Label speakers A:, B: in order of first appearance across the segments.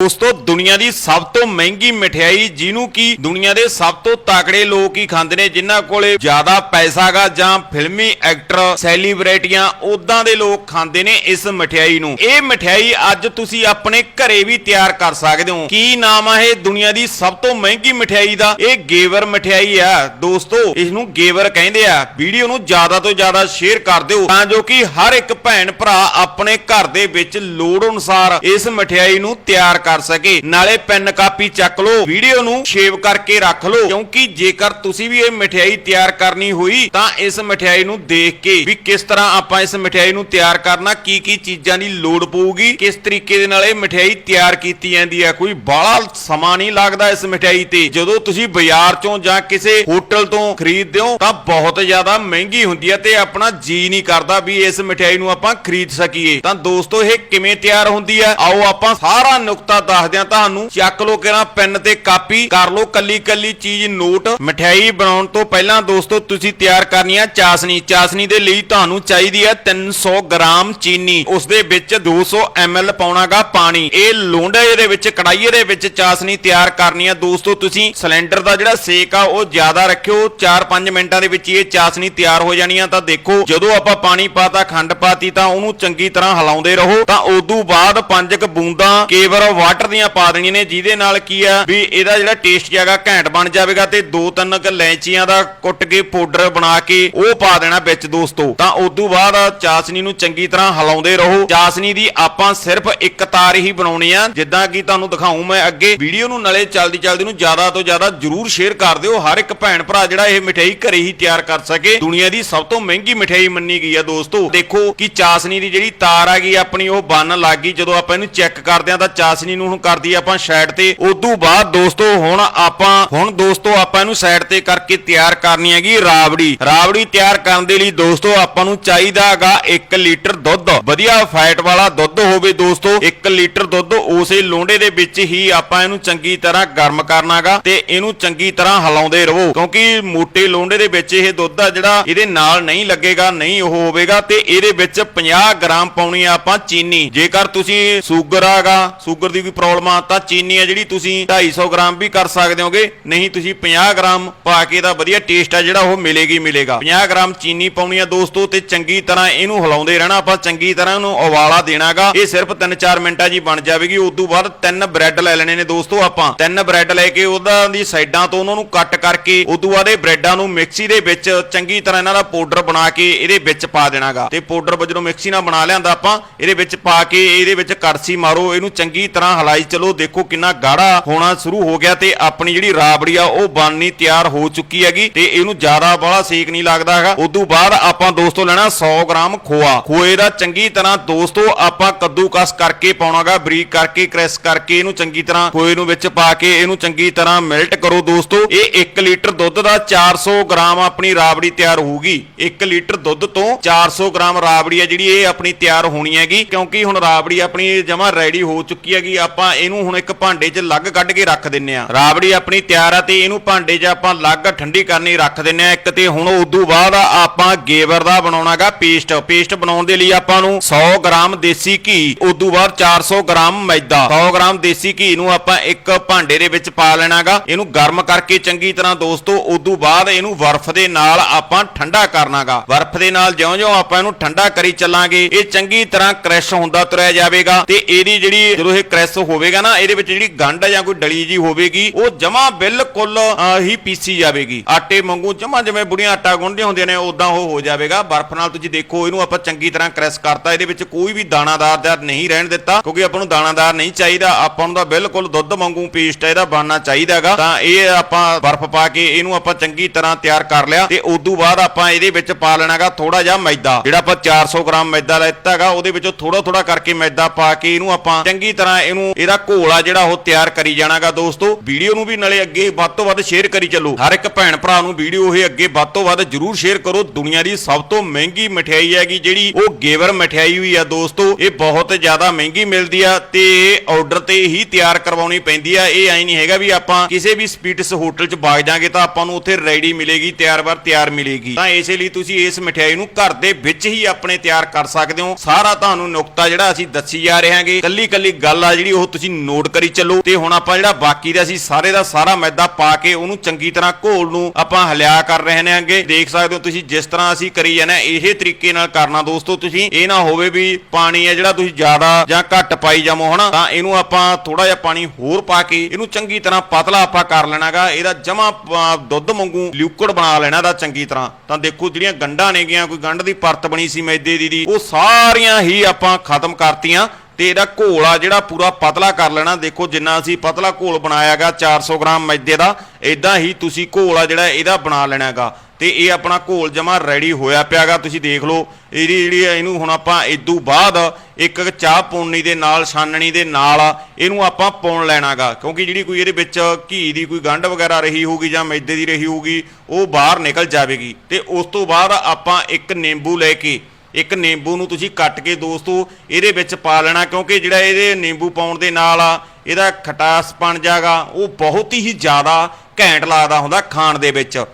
A: ਦੋਸਤੋ ਦੁਨੀਆ ਦੀ ਸਭ ਤੋਂ ਮਹਿੰਗੀ ਮਠਿਆਈ, ਜਿਹਨੂੰ ਕਿ ਦੁਨੀਆ ਦੇ ਸਭ ਤੋਂ ਤਾਕੜੇ ਲੋਕ ਹੀ ਖਾਂਦੇ ਨੇ, ਜਿਨ੍ਹਾਂ ਕੋਲੇ ਜ਼ਿਆਦਾ ਪੈਸਾਗਾ ਜਾਂ ਫਿਲਮੀ ਐਕਟਰ, ਸੈਲੀਬ੍ਰਿਟੀਆਂ ਉਦਾਂ ਦੇ ਲੋਕ ਖਾਂਦੇ ਨੇ ਇਸ ਮਠਿਆਈ ਨੂੰ। ਇਹ ਮਠਿਆਈ ਅੱਜ ਤੁਸੀਂ ਆਪਣੇ ਘਰੇ ਵੀ ਤਿਆਰ ਕਰ ਸਕਦੇ ਹੋ। ਕੀ ਨਾਮ ਆ ਇਹ ਦੁਨੀਆ ਦੀ ਸਭ ਤੋਂ ਮਹਿੰਗੀ ਮਠਿਆਈ ਦਾ? ਇਹ ਗੇਵਰ ਮਠਿਆਈ ਆ। ਦੋਸਤੋ ਇਸ ਨੂੰ ਗੇਵਰ ਕਹਿੰਦੇ ਆ। ਵੀਡੀਓ ਨੂੰ ਜ਼ਿਆਦਾ ਤੋਂ ਜ਼ਿਆਦਾ ਸ਼ੇਅਰ ਕਰ ਦਿਓ, ਤਾਂ ਜੋ ਕਿ ਹਰ ਇੱਕ ਭੈਣ ਭਰਾ ਆਪਣੇ ਘਰ ਦੇ ਵਿੱਚ ਲੋੜ ਅਨੁਸਾਰ ਇਸ ਮਠਿਆਈ ਨੂੰ ਤਿਆਰ ਕਰ ਸਕੇ। ਨਾਲੇ ਪੈਨ ਕਾਪੀ ਚੱਕ ਲਓ, ਵੀਡੀਓ ਨੂੰ ਸੇਵ ਕਰਕੇ ਰੱਖ ਲਓ। ਕਿਉਂਕਿ ਜੇਕਰ ਤੁਸੀਂ ਵੀ ਇਹ ਮਠਿਆਈ ਤਿਆਰ ਕਰਨੀ ਹੋਈ, ਤਾਂ ਇਸ ਮਠਿਆਈ ਨੂੰ ਦੇਖ ਕੇ ਵੀ ਕਿਸ ਤਰ੍ਹਾਂ ਆਪਾਂ ਇਸ ਮਠਿਆਈ ਨੂੰ ਤਿਆਰ ਕਰਨਾ ਕੀ ਕੀ ਚੀਜ਼ਾਂ ਦੀ ਲੋੜ ਪਊਗੀ, ਕਿਸ ਤਰੀਕੇ ਦੇ ਨਾਲ ਇਹ ਮਠਿਆਈ ਤਿਆਰ ਕੀਤੀ ਜਾਂਦੀ ਹੈ ਕੋਈ ਬਾਹਲਾ ਸਮਾਂ ਨਹੀਂ ਲੱਗਦਾ ਇਸ ਮਠਿਆਈ ਤੇ। ਜਦੋਂ ਤੁਸੀਂ ਬਾਜ਼ਾਰ ਚੋਂ ਜਾਂ ਕਿਸੇ ਹੋਟਲ ਤੋਂ ਖਰੀਦਦੇ ਹੋ, ਤਾਂ ਬਹੁਤ ਜ਼ਿਆਦਾ ਮਹਿੰਗੀ ਹੁੰਦੀ ਹੈ ਤੇ ਆਪਣਾ ਜੀ ਨਹੀਂ ਕਰਦਾ ਵੀ ਇਸ ਮਠਿਆਈ ਨੂੰ ਆਪਾਂ ਖਰੀਦ ਸਕੀਏ। ਤਾਂ ਦੋਸਤੋ, ਇਹ ਕਿਵੇਂ ਤਿਆਰ ਹੁੰਦੀ ਹੈ ਆਓ ਆਪਾਂ ਸਾਰਾ ਨੁਕਤਾ ਦੱਸਦੇ ਹਾਂ ਤੁਹਾਨੂੰ ਚੱਕ ਲਓ ਕਿਹੜਾ ਪੈਨ ਤੇ ਕਾਪੀ, ਕਰ ਲਓ ਕੱਲੀ ਕੱਲੀ ਚੀਜ਼ ਨੋਟ। ਮਠਿਆਈ ਬਣਾਉਣ ਤੋਂ ਪਹਿਲਾਂ ਦੋਸਤੋ, ਤੁਸੀਂ ਤਿਆਰ ਕਰਨੀ ਹੈ ਚਾਸਨੀ। ਚਾਸਨੀ ਦੇ ਲਈ ਤੁਹਾਨੂੰ ਚਾਹੀਦੀ ਹੈ 300 ਗ੍ਰਾਮ ਚੀਨੀ। ਉਸ ਦੇ ਵਿੱਚ 200 ml ਪਾਉਣਾਗਾ ਪਾਣੀ। ਇਹ ਲੋਂਡੇ ਦੇ ਵਿੱਚ ਕੜਾਈਏ ਦੇ ਵਿੱਚ ਚਾਸਨੀ ਤਿਆਰ ਕਰਨੀ ਆ ਦੋਸਤੋ, ਤੁਸੀਂ ਸਿਲੰਡਰ ਦਾ ਜਿਹੜਾ ਸੇਕ ਆ, ਉਹ ਜ਼ਿਆਦਾ ਰੱਖਿਓ। 4-5 ਮਿੰਟਾਂ ਦੇ ਵਿੱਚ ਇਹ ਚਾਸਨੀ ਤਿਆਰ ਹੋ ਜਾਣੀ ਆ। ਤਾਂ ਦੇਖੋ, ਜਦੋਂ ਆਪਾਂ ਪਾਣੀ ਪਾਤਾ, ਖੰਡ ਪਾਤੀ, ਤਾਂ ਉਹਨੂੰ ਚੰਗੀ ਤਰ੍ਹਾਂ ਹਿਲਾਉਂਦੇ ਰਹੋ। ਤਾਂ ਉਦੋਂ ਬਾਅਦ ਪੰਜ ਕੁ ਬੂੰਦਾਂ ਕੇਵਰ ਵਾਟਰ ਦੀਆਂ ਪਾ ਦੇਣੀਆਂ ਨੇ, ਜਿਹਦੇ ਨਾਲ ਕੀ ਆ ਵੀ ਇਹਦਾ ਜਿਹੜਾ ਟੇਸਟ ਹੈਗਾ ਘੈਂਟ ਬਣ ਜਾਵੇਗਾ ਤੇ ਦੋ ਤਿੰਨ ਕੁ ਲੈਚੀਆਂ ਦਾ ਕੁੱਟ ਕੇ ਪਾਊਡਰ ਬਣਾ ਕੇ ਉਹ ਪਾ ਦੇਣਾ ਵਿੱਚ ਦੋਸਤੋ। ਤਾਂ ਉਦੋਂ ਬਾਅਦ ਚਾਸਨੀ ਨੂੰ ਚੰਗੀ ਤਰ੍ਹਾਂ ਹਿਲਾਉਂਦੇ ਰਹੋ। ਚਾਸਨੀ ਦੀ ਆਪਾਂ ਸਿਰਫ ਇੱਕ ਤਾਰ ਹੀ ਬਣਾਉਣੀ ਆ, ਜਿੱਦਾਂ ਕਿ ਤੁਹਾਨੂੰ ਦਿਖਾਉਂ ਮੈਂ ਅੱਗੇ। ਵੀਡੀਓ ਨੂੰ ਨਾਲੇ ਚਲਦੀ ਚਲਦੀ ਨੂੰ ਜ਼ਿਆਦਾ ਤੋਂ ਜ਼ਿਆਦਾ ਜਰੂਰ ਸ਼ੇਅਰ ਕਰ ਦਿਓ। ਹਰ ਇੱਕ ਭੈਣ ਭਰਾ ਜਿਹੜਾ ਇਹ ਮਠਿਆਈ ਘਰੇ ਹੀ ਤਿਆਰ ਕਰ ਸਕੇ। ਦੁਨੀਆ ਦੀ ਸਭ ਤੋਂ ਮਹਿੰਗੀ ਮਠਿਆਈ ਮੰਨੀ ਗਈ ਆ ਦੋਸਤੋ। ਦੇਖੋ ਕਿ ਚਾਸਨੀ ਦੀ ਜਿਹੜੀ ਤਾਰ ਆ ਗਈ ਆਪਣੀ, ਉਹ ਬੰਨ ਲੱਗ ਗਈ। ਜਦੋਂ ਆਪਾਂ ਇਹਨੂੰ ਚੈੱਕ ਕਰਦੇ ਆ ਤਾਂ ਚਾਸਨੀ ਨੂੰ ਹੁਣ ਕਰਦੀ ਆਪਾਂ ਸਾਈਡ ਤੇ। ਉਦੋਂ ਬਾਅਦ ਦੋਸਤੋ, ਹੁਣ ਆਪਾਂ ਹੁਣ ਦੋਸਤੋ, ਆਪਾਂ ਇਹਨੂੰ ਸਾਈਡ ਤੇ ਕਰਕੇ ਤਿਆਰ ਕਰਨੀ ਹੈਗੀ ਰਾਬੜੀ। ਰਾਬੜੀ ਤਿਆਰ ਕਰਨ ਦੇ ਲਈ ਦੋਸਤੋ, ਆਪਾਂ ਨੂੰ ਚਾਹੀਦਾ ਹੈਗਾ 1 ਲੀਟਰ ਦੁੱਧ। ਵਧੀਆ ਫੈਟ ਵਾਲਾ ਦੁੱਧ ਹੋਵੇ ਦੋਸਤੋ 1 ਲੀਟਰ ਦੁੱਧ ਉਸੇ ਲੋਂਡੇ ਦੇ ਵਿੱਚ ਹੀ ਆਪਾਂ ਇਹਨੂੰ ਚੰਗੀ ਤਰ੍ਹਾਂ ਗਰਮ ਕਰਨਾਗਾ ਤੇ ਇਹਨੂੰ ਚੰਗੀ ਤਰ੍ਹਾਂ ਹਿਲਾਉਂਦੇ ਰਹੋ। ਕਿਉਂਕਿ ਮੋਟੇ ਲੋਂਡੇ ਦੇ ਵਿੱਚ ਇਹ ਦੁੱਧ ਆ ਜਿਹੜਾ ਇਹਦੇ ਨਾਲ ਨਹੀਂ ਲੱਗੇਗਾ, ਨਹੀਂ ਉਹ ਹੋਵੇਗਾ ਤੇ ਇਹਦੇ ਵਿੱਚ 50 ਗ੍ਰਾਮ ਪਾਉਣੀ ਆ ਆਪਾਂ ਚੀਨੀ। ਜੇਕਰ ਤੁਸੀਂ ਸ਼ੂਗਰ ਆਗਾ ਸ਼ੂਗਰ ਦੀ ਕੋਈ ਪ੍ਰੋਬਲਮ ਆ, ਤਾਂ ਚੀਨੀ ਆ ਜਿਹੜੀ ਤੁਸੀਂ 250 ਗ੍ਰਾਮ ਵੀ ਕਰ ਸਕਦੇ ਹੋਗੇ। ਨਹੀਂ, ਤੁਸੀਂ 50 ਗ੍ਰਾਮ ਪਾ ਕੇ ਦਾ ਵਧੀਆ ਟੇਸਟ ਆ ਜਿਹੜਾ ਉਹ ਮਿਲੇਗੀ ਮਿਲੇਗਾ। 50 ਗ੍ਰਾਮ ਚੀਨੀ ਪਾਉਣੀ ਆ ਦੋਸਤੋ, ਤੇ ਚੰਗੀ ਤਰ੍ਹਾਂ ਇਹਨੂੰ ਹਿਲਾਉਂਦੇ ਰਹਿਣਾ। ਆਪਾਂ ਚੰਗੀ ਤਰ੍ਹਾਂ ਇਹਨੂੰ ਉਬਾਲਾ ਦੇਣਾਗਾ। ਇਹ ਸਿਰਫ 3-4 ਮਿੰਟਾਂ 'ਚ ਬਣ ਜਾਵੇਗੀ। ਉਸ ਤੋਂ ਬਾਅਦ ਤਿੰਨ ਬ੍ਰੈਡ ਲੈ ਲੈਣੇ ਨੇ ਦੋਸਤੋ ਆਪਾਂ। ਤਿੰਨ ਬ੍ਰੈਡ ਲੈ ਕੇ ਉਹਦਾ ਦੀ ਸਾਈਡਾਂ ਤੋਂ ਉਹਨਾਂ ਨੂੰ ਕੱਟ ਕਰਕੇ, ਉਸ ਤੋਂ ਬਾਅਦ ਇਹ ਬ੍ਰੈਡਾਂ ਨੂੰ ਮਿਕਸੀ ਦੇ ਵਿੱਚ ਚੰਗੀ ਤਰ੍ਹਾਂ ਇਹਨਾਂ ਦਾ ਪਾਊਡਰ ਬਣਾ ਕੇ ਇਹਦੇ ਵਿੱਚ ਪਾ ਦੇਣਾਗਾ। ਤੇ ਪਾਊਡਰ ਜਦੋਂ ਮਿਕਸੀ ਨਾਲ ਬਣਾ ਲਿਆਂਦਾ ਆਪਾਂ। ਇਹਦੇ ਵਿੱਚ ਪਾ ਕੇ ਇਹਦੇ ਵਿੱਚ ਕੜਸੀ ਮਾਰੋ। ਇਹਨੂੰ ਚੰਗੀ ਤਰ੍ਹਾਂ ਹਲਾਈ, ਚਲੋ ਦੇਖੋ ਕਿੰਨਾ ਗਾੜਾ ਹੋਣਾ ਸ਼ੁਰੂ ਹੋ ਗਿਆ ਤੇ ਆਪਣੀ ਜਿਹੜੀ ਰਾਬੜੀ ਆ, ਉਹ ਬਣਨੀ ਤਿਆਰ ਹੋ ਚੁੱਕੀ ਹੈਗੀ ਤੇ ਇਹਨੂੰ ਜ਼ਿਆਦਾ ਬਾਹਲਾ ਸੇਕ ਨਹੀਂ ਲੱਗਦਾ ਹੈਗਾ। ਉਦੋਂ ਬਾਅਦ ਆਪਾਂ ਦੋਸਤੋ ਲੈਣਾ 100 ਗ੍ਰਾਮ ਖੋਆ। ਖੋਏ ਦਾ ਚੰਗੀ ਤਰ੍ਹਾਂ ਦੋਸਤੋ ਆਪਾਂ ਕੱਦੂਕਸ ਕਰਕੇ ਪਾਉਣਾਗਾ, ਬਰੀਕ ਕਰਕੇ, ਕ੍ਰੈਸ਼ ਕਰਕੇ ਇਹਨੂੰ ਚੰਗੀ ਤਰ੍ਹਾਂ ਖੋਏ ਨੂੰ ਵਿੱਚ ਪਾ ਕੇ ਇਹਨੂੰ ਚੰਗੀ ਤਰ੍ਹਾਂ ਮੈਲਟ ਕਰੋ ਦੋਸਤੋ। ਇਹ 1 ਲੀਟਰ ਦੁੱਧ ਦਾ 400 ਗ੍ਰਾਮ ਆਪਣੀ ਰਾਬੜੀ ਤਿਆਰ ਹੋਊਗੀ। 1 ਲੀਟਰ ਦੁੱਧ ਤੋਂ 400 ਗ੍ਰਾਮ ਰਾਬੜੀ ਆ ਜਿਹੜੀ ਇਹ ਆਪਣੀ ਤਿਆਰ ਹੋਣੀ ਹੈਗੀ। ਕਿਉਂਕਿ ਹੁਣ ਰਾਬੜੀ ਆਪਣੀ ਜਮਾ ਰੈਡੀ ਹੋ ਚੁੱਕੀ ਹੈਗੀ ਆਪਾਂ ਇਹਨੂੰ ਹੁਣ ਇੱਕ ਭਾਂਡੇ 'ਚ ਲੱਗ ਕੱਢ ਕੇ ਰੱਖ ਦਿੰਨੇ ਆ। ਰਾਬੜੀ ਆਪਣੀ ਤਿਆਰ ਆ ਤੇ ਇਹਨੂੰ ਭਾਂਡੇ 'ਚ ਆਪਾਂ ਲੱਗ ਠੰਡੀ ਕਰਨੀ ਰੱਖ ਦਿੰਨੇ ਆ। ਇੱਕ ਤੇ ਹੁਣ ਉਦੋਂ ਬਾਅਦ ਆਪਾਂ ਗੇਵਰ ਦਾ ਬਣਾਉਣਾਗਾ ਪੇਸਟ। ਪੇਸਟ ਬਣਾਉਣ ਦੇ ਲਈ ਆਪਾਂ ਨੂੰ 100 ਗ੍ਰਾਮ ਦੇਸੀ ਘੀ, ਉਦੋਂ ਬਾਅਦ 400 ਗ੍ਰਾਮ ਮੈਦਾ 100 ਗ੍ਰਾਮ ਦੇਸੀ ਘੀ ਨੂੰ ਆਪਾਂ ਇੱਕ ਭਾਂਡੇ ਦੇ ਵਿੱਚ ਪਾ ਲੈਣਾਗਾ। ਇਹਨੂੰ ਗਰਮ ਕਰਕੇ ਚੰਗੀ ਤਰ੍ਹਾਂ ਦੋਸਤੋ ਉਦੋਂ ਬਾਅਦ ਇਹਨੂੰ ਬਰਫ਼ ਦੇ ਨਾਲ ਆਪਾਂ ਠੰਡਾ ਕਰਨਾਗਾ। ਬਰਫ਼ ਦੇ ਨਾਲ ਜਿਉਂ-ਜਿਉਂ ਆਪਾਂ ਇਹਨੂੰ ਠੰਡਾ ਕਰੀ ਚੱਲਾਂਗੇ, ਇਹ ਚੰਗੀ ਤਰ੍ਹਾਂ ਕ੍ਰੈਸ਼ ਹੁੰਦਾ ਤੁਰਿਆ ਜਾਵੇਗਾ ਤੇ ਇਹਦੀ ਜਿਹੜੀ ਜਦੋਂ ਇਹ ਕ੍ਰੈਸ਼ ਹੋਵੇਗਾ ਨਾ, ਇਹਦੇ ਵਿੱਚ ਜਿਹੜੀ ਗੰਢ ਜਾਂ ਕੋਈ ਡਲੀ ਜੀ ਹੋਵੇਗੀ, ਉਹ ਜਮਾ ਬਿਲਕੁਲ ਹੀ ਪੀਸੀ ਜਾਵੇਗੀ। ਆਟੇ ਵਾਂਗੂ ਜਮਾ ਜਿਵੇਂ ਬੁੜੀਆਂ ਆਟਾ ਗੁੰਨਦੀਆਂ ਹੁੰਦੀਆਂ ਨੇ ਉਦਾਂ ਉਹ ਹੋ ਜਾਵੇਗਾ। ਬਰਫ਼ ਨਾਲ ਤੁਸੀਂ ਦੇਖੋ, ਇਹਨੂੰ ਆਪਾਂ ਚੰਗੀ ਤਰ੍ਹਾਂ ਕ੍ਰੈਸ਼ ਕਰਤਾ। ਇਹਦੇ ਵਿੱਚ ਕੋਈ ਵੀ ਦਾਣਾਦਾਰ ਜਾਂ ਨਹੀਂ ਰਹਿਣ ਦਿੱਤਾ, ਕਿਉਂਕਿ ਆਪਾਂ ਨੂੰ ਦਾਣਾਦਾਰ ਨਹੀਂ ਚਾਹੀਦਾ। ਆਪਾਂ ਨੂੰ ਤਾਂ ਬਿਲਕੁਲ ਦੁੱਧ ਵਾਂਗੂ ਪੇਸਟ ਇਹਦਾ ਬਣਨਾ ਚਾਹੀਦਾਗਾ ਤਾਂ ਇਹ ਆਪਾਂ ਬਰਫ਼ ਪਾ ਕੇ ਇਹਨੂੰ ਆਪਾਂ ਚੰਗੀ ਤਰ੍ਹਾਂ ਤਿਆਰ ਕਰ ਲਿਆ। ਤੇ ਉਦੋਂ ਬਾਅਦ ਆਪਾਂ ਇਹਦੇ ਵਿੱਚ ਪਾ ਲੈਣਾਗਾ ਥੋੜਾ ਜਿਹਾ ਮੈਦਾ। ਜਿਹੜਾ ਆਪਾਂ 400 ਗ੍ਰਾਮ ਮੈਦਾ ਲੈਤਾਗਾ ਉਹਦੇ ਵਿੱਚੋਂ ਥੋੜਾ ਥੋੜਾ ਕਰਕੇ ਮੈਦਾ ਪਾ ਕੇ ਇਹਨੂੰ ਆਪਾਂ ਚੰਗੀ ਤਰ੍ਹਾਂ ਇਹਨੂੰ ਇਹਦਾ ਘੋਲਾ ਜਿਹੜਾ ਉਹ ਤਿਆਰ ਕਰੀ ਜਾਣਾਗਾ ਦੋਸਤੋ। ਵੀਡੀਓ ਨੂੰ ਵੀ ਨਾਲੇ ਅੱਗੇ ਵੱਧ ਤੋਂ ਵੱਧ ਸ਼ੇਅਰ ਕਰੀ ਚੱਲੋ। ਹਰ ਇੱਕ ਭੈਣ ਭਰਾ ਨੂੰ ਵੀਡੀਓ ਇਹ ਅੱਗੇ ਵੱਧ ਤੋਂ ਵੱਧ ਜਰੂਰ ਸ਼ੇਅਰ ਕਰੋ। ਦੁਨੀਆ ਦੀ ਸਭ ਤੋਂ ਮਹਿੰਗੀ ਮਠਿਆਈ ਹੈਗੀ ਜਿਹੜੀ ਉਹ ਗੇਵਰ ਮਠਿਆਈ ਹੋਈ ਆ ਦੋਸਤੋ। ਇਹ ਬਹੁਤ ਜ਼ਿਆਦਾ ਮਹਿੰਗੀ ਮਿਲਦੀ ਆ ਤੇ ਆਰਡਰ ਤੇ ਹੀ ਤਿਆਰ ਕਰਵਾਉਣੀ ਪੈਂਦੀ ਆ। ਇਹ ਐ ਨਹੀਂ ਹੈਗਾ ਵੀ ਆਪਾਂ ਕਿਸੇ ਵੀ ਸਪੀਟਸ ਹੋਟਲ 'ਚ ਬਾਗ ਜਾਾਂਗੇ ਤਾਂ ਆਪਾਂ ਨੂੰ ਉੱਥੇ ਰੈਡੀ ਮਿਲੇਗੀ, ਤਿਆਰ ਵਾਰ ਤਿਆਰ ਮਿਲੇਗੀ। ਤਾਂ ਇਸੇ ਲਈ ਤੁਸੀਂ ਇਸ ਮਠਿਆਈ ਨੂੰ ਘਰ ਦੇ ਵਿੱਚ ਹੀ ਆਪਣੇ ਤਿਆਰ ਕਰ ਸਕਦੇ ਹੋ। ਸਾਰਾ ਤੁਹਾਨੂੰ ਨੁਕਤਾ ਜਿਹੜਾ ਅਸੀਂ ਦੱਸੀ ਜਾ ਰਹੇ ਹਾਂਗੇ। ਕੱਲੀ ਕੱਲੀ ਗੱਲ ਆ ਜਿਹੜੀ ਜਿਹੜੀ ਉਹ ਤੁਸੀਂ ਨੋਟ ਕਰੀ ਚੱਲੋ। ਤੇ ਹੁਣ ਆਪਾਂ ਜਿਹੜਾ ਬਾਕੀ ਦਾ ਸੀ ਸਾਰੇ ਦਾ ਸਾਰਾ ਮੈਦਾ ਪਾ ਕੇ ਉਹਨੂੰ ਚੰਗੀ ਤਰ੍ਹਾਂ ਘੋਲ ਨੂੰ ਆਪਾਂ ਹਲਿਆ ਕਰ ਰਹੇ ਨੇ ਅੱਗੇ ਦੇਖ ਸਕਦੇ ਹੋ ਤੁਸੀਂ ਜਿਸ ਤਰ੍ਹਾਂ ਅਸੀਂ ਕਰੀ ਜਾਂਦੇ ਹਾਂ, ਤਰੀਕੇ ਨਾਲ ਕਰਨਾ ਦੋਸਤੋ ਤੁਸੀਂ। ਇਹ ਨਾ ਹੋਵੇ ਵੀ ਪਾਣੀ ਹੈ ਜਿਹੜਾ ਤੁਸੀਂ ਜ਼ਿਆਦਾ ਜਾਂ ਘੱਟ ਪਾਈ ਜਾਵੋ ਹਨਾ? ਤਾਂ ਇਹਨੂੰ ਆਪਾਂ ਥੋੜਾ ਜਿਹਾ ਪਾਣੀ ਹੋਰ ਪਾ ਕੇ ਇਹਨੂੰ ਚੰਗੀ ਤਰ੍ਹਾਂ ਪਤਲਾ ਆਪਾਂ ਕਰ ਲੈਣਾਗਾ। ਇਹਦਾ ਜਮਾ ਦੁੱਧ ਵਾਂਗੂ ਲਿਕੁਇਡ ਬਣਾ ਲੈਣਾ ਦਾ ਚੰਗੀ ਤਰ੍ਹਾਂ। ਤਾਂ ਦੇਖੋ ਜਿਹੜੀਆਂ ਗੰਢਾਂ ਨੇਗੀਆਂ ਕੋਈ ਗੰਢ ਦੀ ਪਰਤ ਬਣੀ ਸੀ ਮੈਦੇ ਦੀ ਉਹ ਸਾਰੀਆਂ ਹੀ ਆਪਾਂ ਖਤਮ ਕਰਤੀਆਂ। ਤੇ ਇਹਦਾ ਘੋਲ ਆ ਜਿਹੜਾ ਪੂਰਾ ਪਤਲਾ ਕਰ ਲੈਣਾ। ਦੇਖੋ ਜਿੰਨਾ ਅਸੀਂ ਪਤਲਾ ਘੋਲ ਬਣਾਇਆਗਾ 400 ਗ੍ਰਾਮ ਮੈਦੇ ਦਾ ਇਦਾਂ ਹੀ ਤੁਸੀਂ ਘੋਲ ਆ ਜਿਹੜਾ ਇਹਦਾ ਬਣਾ ਲੈਣਾਗਾ ਤੇ ਇਹ ਆਪਣਾ ਘੋਲ ਜਮਾ ਰੈਡੀ ਹੋਇਆ ਪਿਆਗਾ ਤੁਸੀਂ ਦੇਖ ਲਓ। ਇਹਦੀ ਜਿਹੜੀ ਇਹਨੂੰ ਹੁਣ ਆਪਾਂ ਇਦੋਂ ਬਾਅਦ ਇੱਕ ਚਾਹ ਪੌਣੀ ਦੇ ਨਾਲ, ਛਾਨਣੀ ਦੇ ਨਾਲ ਇਹਨੂੰ ਆਪਾਂ ਪੁਣ ਲੈਣਾਗਾ ਕਿਉਂਕਿ ਜਿਹੜੀ ਕੋਈ ਇਹਦੇ ਵਿੱਚ ਘੀ ਦੀ ਕੋਈ ਗੰਢ ਵਗੈਰਾ ਰਹੀ ਹੋਊਗੀ ਜਾਂ ਮੈਦੇ ਦੀ ਰਹੀ ਹੋਊਗੀ, ਉਹ ਬਾਹਰ ਨਿਕਲ ਜਾਵੇਗੀ। ਤੇ ਉਸ ਤੋਂ ਬਾਅਦ ਆਪਾਂ ਇੱਕ ਨਿੰਬੂ ਲੈ ਕੇ ਇੱਕ ਨਿੰਬੂ ਨੂੰ ਤੁਸੀਂ ਕੱਟ ਕੇ ਦੋਸਤੋ ਇਹਦੇ ਵਿੱਚ ਪਾ ਲੈਣਾ, ਕਿਉਂਕਿ ਜਿਹੜਾ ਇਹਦੇ ਨਿੰਬੂ ਪਾਉਣ ਦੇ ਨਾਲ ਆ, ਇਹਦਾ ਖਟਾਸ ਬਣ ਜਾਗਾ ਉਹ ਬਹੁਤ ਹੀ ਜ਼ਿਆਦਾ ਘੈਂਟ ਲੱਗਦਾ ਹੁੰਦਾ ਖਾਣ ਦੇ ਵਿੱਚ।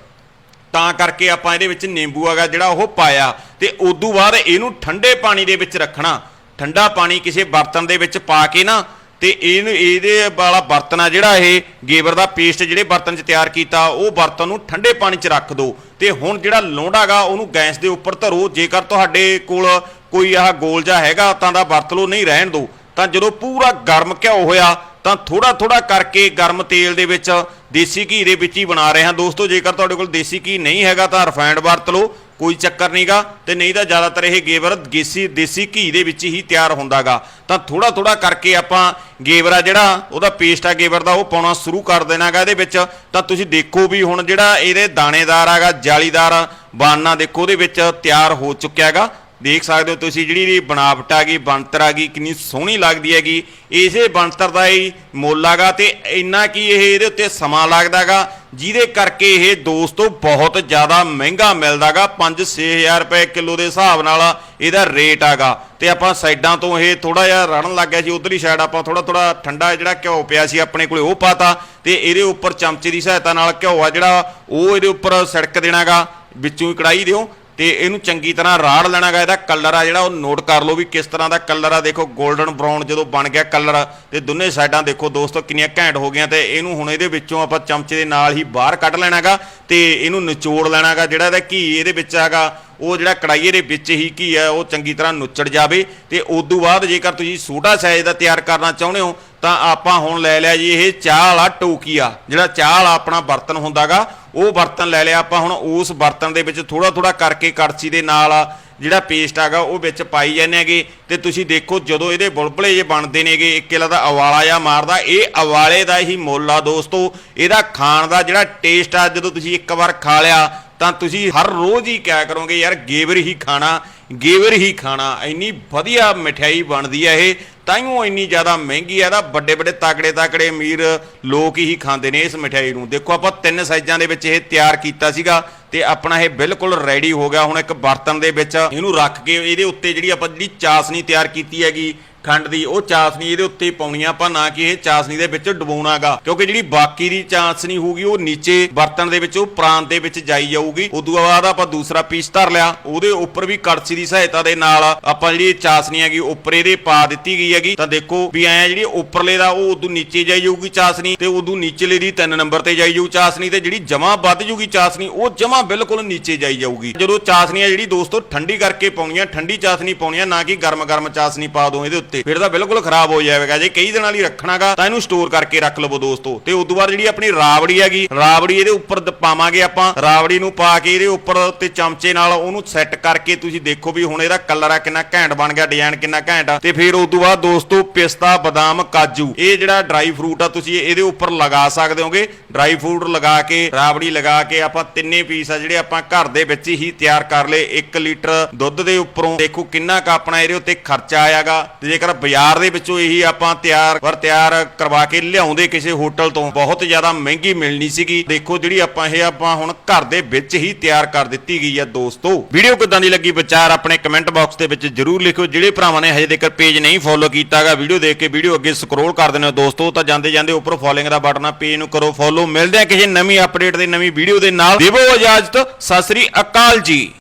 A: ਤਾਂ ਕਰਕੇ ਆਪਾਂ ਇਹਦੇ ਵਿੱਚ ਨਿੰਬੂ ਆਗਾ ਜਿਹੜਾ ਉਹ ਪਾਇਆ, ਤੇ ਉਦੋਂ ਬਾਅਦ ਇਹਨੂੰ ਠੰਡੇ ਪਾਣੀ ਦੇ ਵਿੱਚ ਰੱਖਣਾ। ਠੰਡਾ ਪਾਣੀ ਕਿਸੇ ਬਰਤਨ ਦੇ ਵਿੱਚ ਪਾ ਕੇ ਨਾ, ਤੇ ਇਹਨੂੰ ਇਹਦੇ ਵਾਲਾ ਬਰਤਨ ਆ ਜਿਹੜਾ ਇਹ ਗੇਵਰ ਦਾ ਪੇਸਟ ਜਿਹੜੇ ਬਰਤਨ 'ਚ ਤਿਆਰ ਕੀਤਾ, ਉਹ ਬਰਤਨ ਨੂੰ ਠੰਡੇ ਪਾਣੀ 'ਚ ਰੱਖ ਦਿਓ ਤੇ ਹੁਣ ਜਿਹੜਾ ਲੋਂਡਾਗਾ ਉਹਨੂੰ ਗੈਸ ਦੇ ਉੱਪਰ ਧਰੋ। ਜੇਕਰ ਤੁਹਾਡੇ ਕੋਲ ਕੋਈ ਆਹ ਗੋਲ ਜਿਹਾ ਹੈਗਾ, ਤਾਂ ਦਾ ਵਰਤ ਲਓ, ਨਹੀਂ ਰਹਿਣ ਦਿਓ ਤਾਂ ਜਦੋਂ ਪੂਰਾ ਗਰਮ ਘਿਓ ਹੋਇਆ, ਤਾਂ ਥੋੜਾ ਥੋੜਾ ਕਰਕੇ ਗਰਮ ਤੇਲ ਦੇ ਵਿੱਚ ਦੇਸੀ ਘੀ ਦੇ ਵਿੱਚ ਹੀ ਬਣਾ ਰਹੇ ਹਾਂ। ਦੋਸਤੋ, ਜੇਕਰ ਤੁਹਾਡੇ ਕੋਲ ਦੇਸੀ ਘੀ ਨਹੀਂ ਹੈਗਾ, ਤਾਂ ਰਿਫਾਈਨਡ ਵਰਤ ਲਓ। ਕੋਈ ਚੱਕਰ ਨਹੀਂਗਾ ਤੇ ਨਹੀਂ ਤਾਂ ਜ਼ਿਆਦਾਤਰ ਇਹ ਗੇਵਰ ਦੇਸੀ ਦੇਸੀ ਘੀ ਦੇ ਵਿੱਚ ਹੀ ਤਿਆਰ ਹੁੰਦਾਗਾ। ਤਾਂ ਥੋੜਾ ਥੋੜਾ ਕਰਕੇ ਆਪਾਂ ਗੇਵਰਾ ਜਿਹੜਾ, ਉਹਦਾ ਪੇਸਟ ਆ ਗੇਵਰ ਦਾ, ਉਹ ਪਾਉਣਾ ਸ਼ੁਰੂ ਕਰ ਦੇਣਾਗਾ ਇਹਦੇ ਵਿੱਚ। ਤਾਂ ਤੁਸੀਂ ਦੇਖੋ ਵੀ ਹੁਣ ਜਿਹੜਾ ਇਹਦੇ ਦਾਣੇਦਾਰ ਆਗਾ, ਜਾਲੀਦਾਰ ਬਾਨਾ ਦੇਖੋ ਉਹਦੇ ਵਿੱਚ ਤਿਆਰ ਹੋ ਚੁੱਕਿਆ ਹੈਗਾ ਦੇਖ ਸਕਦੇ ਹੋ ਤੁਸੀਂ ਜਿਹੜੀ ਇਹਦੀ ਬਣਾਵਟ ਆ ਗਈ, ਬਣਤਰ ਆ ਗਈ, ਕਿੰਨੀ ਸੋਹਣੀ ਲੱਗਦੀ ਹੈਗੀ। ਇਸੇ ਬਣਤਰ ਦਾ ਹੀ ਮੁੱਲ ਆਗਾ ਤੇ ਇੰਨਾ ਕੀ ਇਹ ਇਹਦੇ ਉੱਤੇ ਸਮਾਂ ਲੱਗਦਾਗਾ। ਜਿਹਦੇ ਕਰਕੇ ਇਹ ਦੋਸਤੋ ਬਹੁਤ ਜ਼ਿਆਦਾ ਮਹਿੰਗਾ ਮਿਲਦਾਗਾ। 5-6000 ਰੁਪਏ ਕਿਲੋ ਦੇ ਹਿਸਾਬ ਨਾਲ ਇਹਦਾ ਰੇਟ ਆਗਾ। ਤੇ ਆਪਾਂ ਸਾਈਡਾਂ ਤੋਂ ਇਹ ਥੋੜਾ ਜਿਹਾ ਰੜਨ ਲੱਗ ਗਿਆ ਸੀ। ਉਧਰਲੀ ਸਾਈਡ ਆਪਾਂ ਥੋੜਾ ਥੋੜਾ ਠੰਡਾ ਜਿਹੜਾ ਘਿਓ ਪਿਆ ਸੀ ਆਪਣੇ ਕੋਲੇ ਉਹ ਪਾਤਾ। ਤੇ ਇਹਦੇ ਉੱਪਰ ਚਮਚੇ ਦੀ ਸਹਾਇਤਾ ਨਾਲ ਘਿਓ ਆ ਜਿਹੜਾ, ਉਹ ਇਹਦੇ ਉੱਪਰ ਸੜਕ ਦੇਣਾਗਾ। ਵਿੱਚੋਂ ਹੀ ਕੜਾਈ ਦਿਓ। ਤੇ ਇਹਨੂੰ ਚੰਗੀ ਤਰ੍ਹਾਂ ਰਾੜ ਲੈਣਾਗਾ, ਇਹਦਾ ਕਲਰ ਆ ਜਿਹੜਾ, ਉਹ ਨੋਟ ਕਰ ਲਓ ਵੀ ਕਿਸ ਤਰ੍ਹਾਂ ਦਾ ਕਲਰ ਆ। ਦੇਖੋ 골ਡਨ ਬਰਾਊਨ ਜਦੋਂ ਬਣ ਗਿਆ ਕਲਰ, ਤੇ ਦੋਨੇ ਸਾਈਡਾਂ ਦੇਖੋ ਦੋਸਤੋ ਕਿੰਨੀਆਂ ਘੈਂਟ ਹੋ ਗਈਆਂ, ਤੇ ਇਹਨੂੰ ਹੁਣ ਇਹਦੇ ਵਿੱਚੋਂ ਆਪਾਂ ਚਮਚੇ ਦੇ ਨਾਲ ਹੀ ਬਾਹਰ ਕੱਢ ਲੈਣਾਗਾ ਤੇ ਇਹਨੂੰ ਨਿਚੋੜ ਲੈਣਾਗਾ। ਜਿਹੜਾ ਇਹਦਾ ਘੀ ਇਹਦੇ ਵਿੱਚ ਹੈਗਾ, ਉਹ ਜਿਹੜਾ ਕੜਾਈਏ ਦੇ ਵਿੱਚ ਹੀ ਕੀ ਹੈ, ਉਹ ਚੰਗੀ ਤਰ੍ਹਾਂ ਨੁੱਚੜ ਜਾਵੇ। ਤੇ ਤੋਂ ਬਾਅਦ ਜੇਕਰ ਤੁਸੀਂ ਛੋਟਾ ਸਾਈਜ਼ ਦਾ ਤਿਆਰ ਕਰਨਾ ਚਾਹੁੰਦੇ ਹੋ ਤਾਂ ਆਪਾਂ ਹੁਣ ਲੈ ਲਿਆ ਜੀ ਇਹ ਚਾਹ ਵਾਲਾ ਟੋਕੀਆ, ਜਿਹੜਾ ਚਾਹ ਵਾਲਾ ਆਪਣਾ ਬਰਤਨ ਹੁੰਦਾਗਾ, ਉਹ ਬਰਤਨ ਲੈ ਲਿਆ ਆਪਾਂ ਹੁਣ ਉਸ ਬਰਤਨ ਦੇ ਵਿੱਚ ਥੋੜਾ ਥੋੜਾ ਕਰਕੇ ਕੜਛੀ ਦੇ ਨਾਲ ਜਿਹੜਾ ਪੇਸਟ ਆਗਾ ਉਹ ਵਿੱਚ ਪਾਈ ਜਾਂਦੇ ਹੈਗੇ। ਤੇ ਤੁਸੀਂ ਦੇਖੋ ਜਦੋਂ ਇਹਦੇ ਬੁਲਬਲੇ ਜੇ ਬਣਦੇ ਨੇਗੇ, ਇੱਕ ਕਿਲਾ ਦਾ ਅਵਾਲਾ ਜਾਂ ਮਾਰਦਾ, ਇਹ ਅਵਾਲੇ ਦਾ ਹੀ ਮੁੱਲ ਆ ਦੋਸਤੋ। ਇਹਦਾ ਖਾਣ ਦਾ ਜਿਹੜਾ ਟੇਸਟ ਆ, ਜਦੋਂ ਤੁਸੀਂ ਇੱਕ ਵਾਰ ਖਾ ਲਿਆ ਤਾਂ ਤੁਸੀਂ ਹਰ ਰੋਜ਼ ਹੀ ਕਿਆ ਕਰੋਗੇ, ਯਾਰ ਗੇਵਰ ਹੀ ਖਾਣਾ, ਗੇਵਰ ਹੀ ਖਾਣਾ, ਇੰਨੀ ਵਧੀਆ ਮਠਿਆਈ ਬਣਦੀ ਹੈ ਇਹ ਤਾਈਓ ਇੰਨੀ ਜ਼ਿਆਦਾ ਮਹਿੰਗੀ ਆ ਦਾ ਵੱਡੇ ਵੱਡੇ ਤਾਕੜੇ ਤਾਕੜੇ ਅਮੀਰ ਲੋਕ ਹੀ ਖਾਂਦੇ ਨੇ ਇਸ ਮਠਿਆਈ ਨੂੰ। ਦੇਖੋ ਆਪਾਂ ਤਿੰਨ ਸਾਈਜ਼ਾਂ ਦੇ ਵਿੱਚ ਇਹ ਤਿਆਰ ਕੀਤਾ ਸੀਗਾ ਤੇ ਆਪਣਾ ਇਹ ਬਿਲਕੁਲ ਰੈਡੀ ਹੋ ਗਿਆ। ਹੁਣ ਇੱਕ ਬਰਤਨ ਦੇ ਵਿੱਚ ਇਹਨੂੰ ਰੱਖ ਕੇ ਇਹਦੇ ਉੱਤੇ ਜਿਹੜੀ ਆਪਾਂ ਜਿਹੜੀ ਚਾਸਨੀ ਤਿਆਰ ਕੀਤੀ ਹੈਗੀ ਖੰਡ ਦੀ, ਉਹ ਚਾਸਨੀ ਇਹਦੇ ਉੱਤੇ ਪਾਉਣੀ ਆ ਆਪਾਂ ਨਾ ਕਿ ਇਹ ਚਾਸਨੀ ਦੇ ਵਿੱਚ ਡੁਬਾਉਣਾਗਾ ਕਿਉਂਕਿ ਜਿਹੜੀ ਬਾਕੀ ਦੀ ਚਾਸਨੀ ਹੋਊਗੀ, ਉਹ ਨੀਚੇ ਬਰਤਨ ਦੇ ਵਿੱਚ, ਉਹ ਪ੍ਰਾਂਤ ਦੇ ਵਿੱਚ ਜਾਈ ਜਾਊਗੀ। ਉਦੋਂ ਬਾਅਦ ਆਪਾਂ ਦੂਸਰਾ ਪੀਸ ਧਰ ਲਿਆ। ਉਹਦੇ ਉੱਪਰ ਵੀ ਕੜਛੀ ਦੀ ਸਹਾਇਤਾ ਦੇ ਨਾਲ ਆਪਾਂ ਜਿਹੜੀ ਚਾਸਨੀ ਹੈਗੀ, ਉੱਪਰ ਇਹਦੇ ਪਾ ਦਿੱਤੀ ਗਈ ਹੈਗੀ। ਤਾਂ ਦੇਖੋ ਵੀ ਐ ਜਿਹੜੀ ਉੱਪਰਲੇ ਦਾ, ਉਹ ਉਦੋਂ ਨੀਚੇ ਜਾਈ ਜਾਊਗੀ ਚਾਸਨੀ ਤੇ ਉਦੋਂ ਨੀਚੇਲੇ ਦੀ 3 ਨੰਬਰ ਤੇ ਜਾਈ ਜਾਊ ਚਾਸਨੀ ਤੇ ਜਿਹੜੀ ਜਮਾ ਵੱਧ ਜੂਗੀ ਚਾਸਨੀ, ਉਹ ਜਮਾ ਬਿਲਕੁਲ ਨੀਚੇ ਜਾਈ ਜਾਊਗੀ। ਜਦੋਂ ਚਾਸਨੀ ਜਿਹੜੀ ਦੋਸਤੋ ਠੰਡੀ ਕਰਕੇ ਪਾਉਣੀ ਆ ਠੰਡੀ ਚਾਸਨੀ ਪਾਉਣੀ ਆ ਨਾ ਕਿ ਗਰਮ ਗਰਮ ਚਾਸਨੀ ਪਾ ਦੋ ਇਹਦੇ ਉੱਤੇ। ਫਿਰ ਤਾਂ ਬਿਲਕੁਲ ਖਰਾਬ ਹੋ ਜਾਵੇਗਾ। ਜੇ ਕਈ ਦਿਨਾਂ ਲਈ ਰੱਖਣਾਗਾ, ਤਾਂ ਇਹਨੂੰ ਸਟੋਰ ਕਰਕੇ ਰੱਖ ਲਵੋ ਦੋਸਤੋ। ਤੇ ਉਦੋਂ ਬਾਅਦ ਜਿਹੜੀ ਆਪਣੀ ਰਾਵੜੀ ਹੈਗੀ, ਰਾਵੜੀ ਇਹਦੇ ਉੱਪਰ ਪਾਵਾਂਗੇ ਆਪਾਂ। ਰਾਵੜੀ ਨੂੰ ਪਾ ਕੇ ਇਹਦੇ ਉੱਪਰ ਤੇ ਚਮਚੇ ਨਾਲ ਉਹਨੂੰ ਸੈੱਟ ਕਰਕੇ ਤੁਸੀਂ ਦੇਖੋ ਵੀ ਹੁਣ ਇਹਦਾ ਕਲਰ ਆ ਕਿੰਨਾ ਘੈਂਟ ਬਣ ਗਿਆ ਡਿਜ਼ਾਈਨ ਕਿੰਨਾ ਘੈਂਟ ਆ। ਤੇ ਫਿਰ ਉਦੋਂ ਬਾਅਦ ਦੋਸਤੋ ਪਿਸਤਾ, ਬਦਾਮ, ਕਾਜੂ। ਇਹ ਜਿਹੜਾ ਡਰਾਈ ਫਰੂਟ ਆ, ਤੁਸੀਂ ਇਹਦੇ ਉੱਪਰ ਲਗਾ ਸਕਦੇ ਹੋਗੇ। ਡਰਾਈ ਫਰੂਟ ਲਗਾ ਕੇ, ਰਾਵੜੀ ਲਗਾ ਕੇ ਆਪਾਂ ਤਿੰਨੇ ਪੀਸ ਆ ਜਿਹੜੇ ਆਪਾਂ ਘਰ ਦੇ ਵਿੱਚ ਹੀ ਤਿਆਰ ਕਰ ਲਏ। 1 ਲੀਟਰ ਦੁੱਧ ਦੇ ਉੱਪਰੋਂ ਦੇਖੋ ਕਿੰਨਾ ਕ ਆਪਣਾ ਇਹਦੇ ਉੱਤੇ ਖਰਚਾ ਆਇਆਗਾ। ਤੇ ਜੇਕਰ ਬਾਜ਼ਾਰ ਦੇ ਵਿੱਚੋਂ ਇਹੀ ਆਪਾਂ ਤਿਆਰ ਵਰ ਤਿਆਰ ਕਰਵਾ ਕੇ ਲਿਆਉਂਦੇ ਕਿਸੇ ਹੋਟਲ ਤੋਂ। ਬਹੁਤ ਜ਼ਿਆਦਾ ਮਹਿੰਗੀ ਮਿਲਣੀ ਸੀਗੀ। ਦੇਖੋ ਜਿਹੜੀ ਆਪਾਂ ਇਹ ਆਪਾਂ ਹੁਣ ਘਰ ਦੇ ਵਿੱਚ ਹੀ ਤਿਆਰ ਕਰ ਦਿੱਤੀ ਗਈ ਆ ਦੋਸਤੋ। ਵੀਡੀਓ ਕਿਦਾਂ ਦੀ ਲੱਗੀ ਵਿਚਾਰ ਆਪਣੇ ਕਮੈਂਟ ਬਾਕਸ ਦੇ ਵਿੱਚ ਜਰੂਰ ਲਿਖਿਓ। ਜਿਹੜੇ ਭਰਾਵਾਂ ਨੇ ਹਜੇ ਤੱਕ ਪੇਜ ਨਹੀਂ ਫੋਲੋ ਕੀਤਾਗਾ ਵੀਡੀਓ ਦੇਖ ਕੇ ਵੀਡੀਓ ਅੱਗੇ ਸਕਰੋਲ ਕਰ ਦਿੰਦੇ ਹੋ ਦੋਸਤੋ। ਤਾਂ ਜਾਂਦੇ ਜਾਂਦੇ ਉੱਪਰ ਫੋਲੋਇੰਗ ਦਾ ਬਟਨ ਆ ਪੇਜ ਨੂੰ ਕਰੋ ਫੋਲੋ ਮਿਲਦੇ ਆ ਕਿਸੇ ਨਵੀਂ ਅਪਡੇਟ ਦੇ, ਨਵੀਂ ਵੀਡੀਓ ਦੇ ਨਾਲ। ਦੇਵੋ ਇਜਾਜ਼ਤ, ਸਤਿ ਸ੍ਰੀ ਅਕਾਲ ਜੀ।